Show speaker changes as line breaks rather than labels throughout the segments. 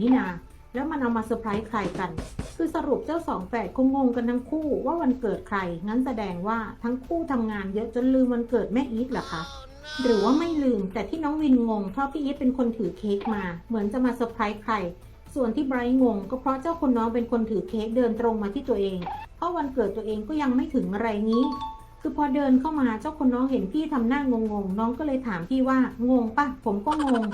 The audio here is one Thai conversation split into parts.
นี่นา แล้วมันเอามาเซอร์ไพรส์ใครกัน คือสรุปเจ้าสองแฝดคงงงกันทั้งคู่ว่าวันเกิดใคร งั้นแสดงว่าทั้งคู่ทำงานเยอะจนลืมวันเกิดแม่อีทเหรอคะหรือว่าไม่ลืมแต่ที่น้องวินงงเพราะพี่อีทเป็นคนถือเค้กมา เหมือนจะมาเซอร์ไพรส์ใคร ส่วนที่ไบรท์งงก็เพราะเจ้าคนน้องเป็นคนถือเค้กเดินตรงมาที่ตัวเอง เพราะวันเกิดตัวเองก็ยังไม่ถึงอะไรนี้ คือพอเดินเข้ามาเจ้าคนน้องเห็นพี่ทำหน้างงงๆน้องก็เลยถามพี่ว่างงปะผมก็งง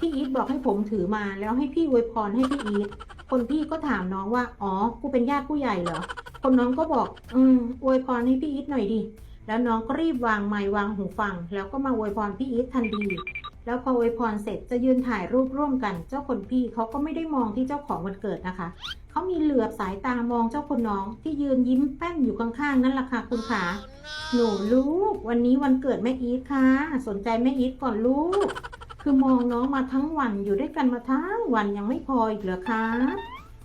พี่อีทบอกให้ผมถือมาแล้วให้พี่อวยพรให้พี่อีทคนพี่ก็ถามน้องว่า อ๋อ กูเป็นญาติผู้ใหญ่เหรอ คนน้องก็บอก อืมอวยพรให้พี่อีทหน่อยดิ แล้วน้องก็รีบวางไมค์วางหูฟัง แล้วก็มาอวยพรพี่อีททันที แล้วพออวยพรเสร็จจะยืนถ่ายรูปร่วมกัน เจ้าคนพี่เขาก็ไม่ได้มองที่เจ้าของวันเกิดนะคะ เขามีเหลือบสายตามองเจ้าคนน้องที่ยืนยิ้มแป้นอยู่ข้างๆนั่นแหละค่ะคุณขา หนูลูก วันนี้วันเกิดแม่อีทค่ะ สนใจแม่อีทก่อนลูก คือมองน้องมาทั้งวันอยู่ด้วยกันมาทั้งวันยังไม่พออีกเหรอคะ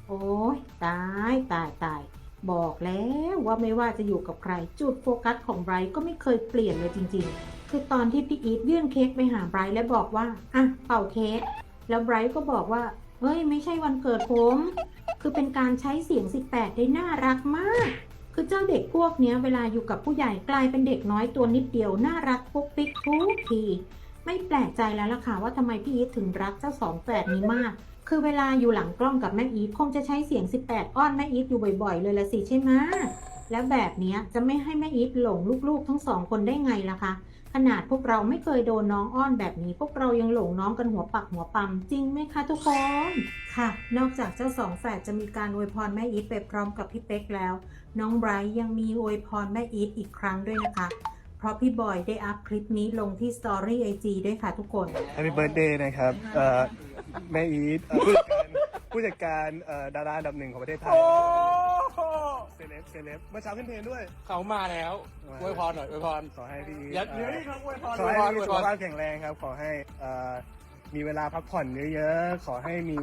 โอ้ยตายตายตายบอกแล้วว่าไม่ว่าจะอยู่กับใคร จุดโฟกัสของไบรท์ก็ไม่เคยเปลี่ยนเลยจริง ๆ คือตอนที่พี่อีทยื่นเค้กไปหาไบรท์และบอกว่าอะเป่าเค้กแล้วไบรท์ก็บอกว่าเฮ้ยไม่ใช่วันเกิดผม คือเป็นการใช้เสียง 18 ได้น่ารักมาก คือเจ้าเด็กพวกเนี้ยเวลาอยู่กับผู้ใหญ่กลายเป็นเด็กน้อยตัวนิดเดียวน่ารักปุ๊กปิ๊กทุกที ไม่แปลกใจแล้วล่ะค่ะว่าทำไมพี่อีทถึงรักเจ้าสองแฝดนี้มาก คือเวลาอยู่หลังกล้องกับแม่อีทคงจะใช้เสียง 18 อ้อนแม่อีทอยู่บ่อยๆ เลยละสิใช่ไหมแล้วแบบนี้จะไม่ให้แม่อีทหลงลูกๆ ทั้งสองคนได้ไงล่ะคะ ขนาดพวกเราไม่เคยโดนน้องอ้อนแบบนี้ พวกเรายังหลงน้องกันหัวปักหัวปั๊มจริงไหมคะทุกคน ค่ะ นอกจากเจ้าสองแฝดจะมีการอวยพรแม่อีทไปพร้อมกับพี่เป๊กแล้ว น้องไบรท์ยังมีอวยพรแม่อีทอีกครั้งด้วยนะคะ ราะพี่บอยได้อัพคลิปนี้ลงที่สตอรี่ไอจีด้วยค่ะทุกคน
แฮปปี้เบิร์ดเดย์นะครับเอ่อแม่อีทเอ่อผู้จัดการผู้จัดการเอ่อดาราอันดับหนึ่งของประเทศไทย
โอ้โห
เซเลบเซเลบเมื่อเช้าขึ้นเพลงด้วย
เขามาแล้วอวยพรหน่อยอวยพร
ขอให้พี่อีท
อย่า
เอ่
เดี๋ยว
อ
นี่ครับอวยพร
ข
อ
อ
วย
ให้
พรอ
มี
วย
สุ
พ
ข
ร
ภาพแข็งแรงครับ ขอให้เอ่อมีเวลาพักผ่อนเยอะๆ ขอให้มี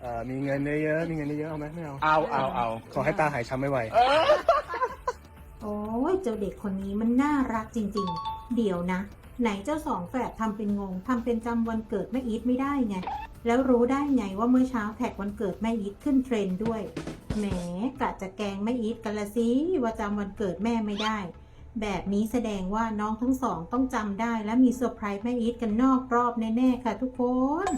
เอ่อมีเงินเยอะๆ มีเงินเยอะๆ เอาไหมไม่เอา
เอาเอาเอา
ขอให้ตาหายช้ำไม่ไหว
เออ
โอ้ย เจ้าเด็กคนนี้มันน่ารักจริง ๆ เดี๋ยวนะ ไหนเจ้าสองแฝดทำเป็นงงทำเป็นจำวันเกิดแม่อีทไม่ได้ไง แล้วรู้ได้ไงว่าเมื่อเช้าแท็กวันเกิดแม่อีทขึ้นเทรนด์ด้วย แหมกะจะแกงแม่อีทกันละสิว่าจำวันเกิดแม่ไม่ได้ แบบนี้แสดงว่าน้องทั้งสองต้องจำได้และมีเซอร์ไพรส์แม่อีทกันนอกรอบแน่ๆค่ะทุกคน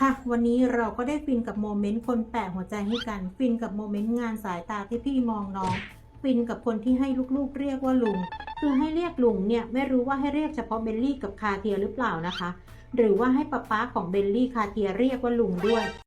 ค่ะ วันนี้เราก็ได้ฟินกับโมเมนต์คนแปะหัวใจให้กัน ฟินกับโมเมนต์งานสายตาที่พี่มองน้อง ฟินกับคนที่ให้ลูกๆ เรียกว่าลุง คือให้เรียกลุงเนี่ยไม่รู้ว่าให้เรียกเฉพาะเบลลี่กับคาเทียหรือเปล่านะคะ หรือว่าให้ป๊าป๊าของเบลลี่คาเทียเรียกว่าลุงด้วย